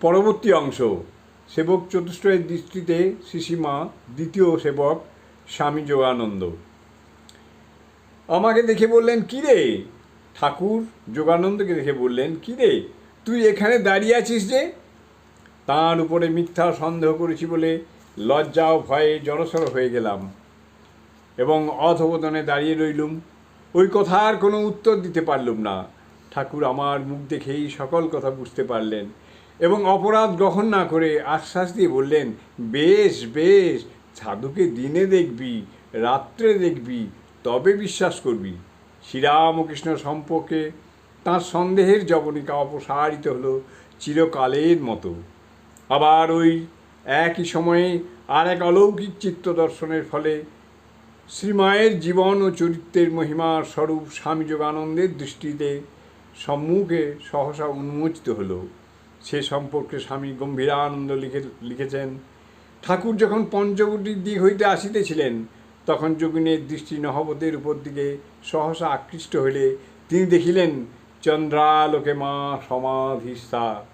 পরবর্তী অংশ, সেবক চতুষ্টয়ের দৃষ্টিতে শিশিমা, দ্বিতীয় সেবক স্বামী যোগানন্দ। আমাকে দেখে বললেন, কি রে? ঠাকুর যোগানন্দকে দেখে বললেন, কি রে? তুই এখানে দাঁড়িয়ে আছিস যে? তাঁর উপরে মিথ্যা সন্দেহ করেছি বলে লজ্জা ও ভয়ে জড়সড় হয়ে গেলাম এবং অধবদনে দাঁড়িয়ে রইলুম। ওই কথার কোনো উত্তর দিতে পারলুম না। ঠাকুর আমার মুখ দেখেই সকল কথা বুঝতে পারলেন। এবং অপরাধ গ্রহণ না করে আশ্বাস দিয়ে বললেন, বেশ বেশ, সাধুকে দিনে দেখবি, রাত্রে দেখবি, তবে বিশ্বাস করবি। শ্রীরামকৃষ্ণ সম্পর্কে তাঁর সন্দেহের জবনিকা অপসারিত হলো চিরকালের মতো। আবার ওই একই সময়ে আর এক অলৌকিক চিত্ত দর্শনের ফলে শ্রীমায়ের জীবন ও চরিত্রের মহিমার স্বরূপ স্বামী যোগানন্দের দৃষ্টিতে সম্মুখে সহসা উন্মোচিত হলো। সে সম্পর্কে স্বামী গম্ভীরানন্দ লিখে লিখেছেন। ঠাকুর যখন পঞ্চবটির দিক হইতে আসিতেছিলেন, তখন যোগিনের দৃষ্টি নহবতের উপর দিকে সহসা আকৃষ্ট হইলে তিনি দেখিলেন, চন্দ্রালোকে মা সমাধিস্থা।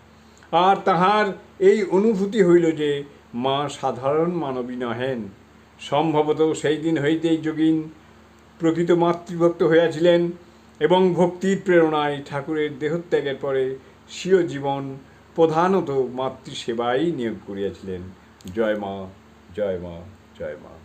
আর তাহার এই অনুভূতি হইল যে, মা সাধারণ মানবী নহেন। সম্ভবত সেই দিন হইতেই যোগিন প্রকৃত মাতৃভক্ত হইয়াছিলেন এবং ভক্তির প্রেরণায় ঠাকুরের দেহত্যাগের পরে স্বীয় জীবন প্রধানত মাতৃসেবাই নিয়োগ করিয়াছিলেন। জয় মা জয় মা জয় মা।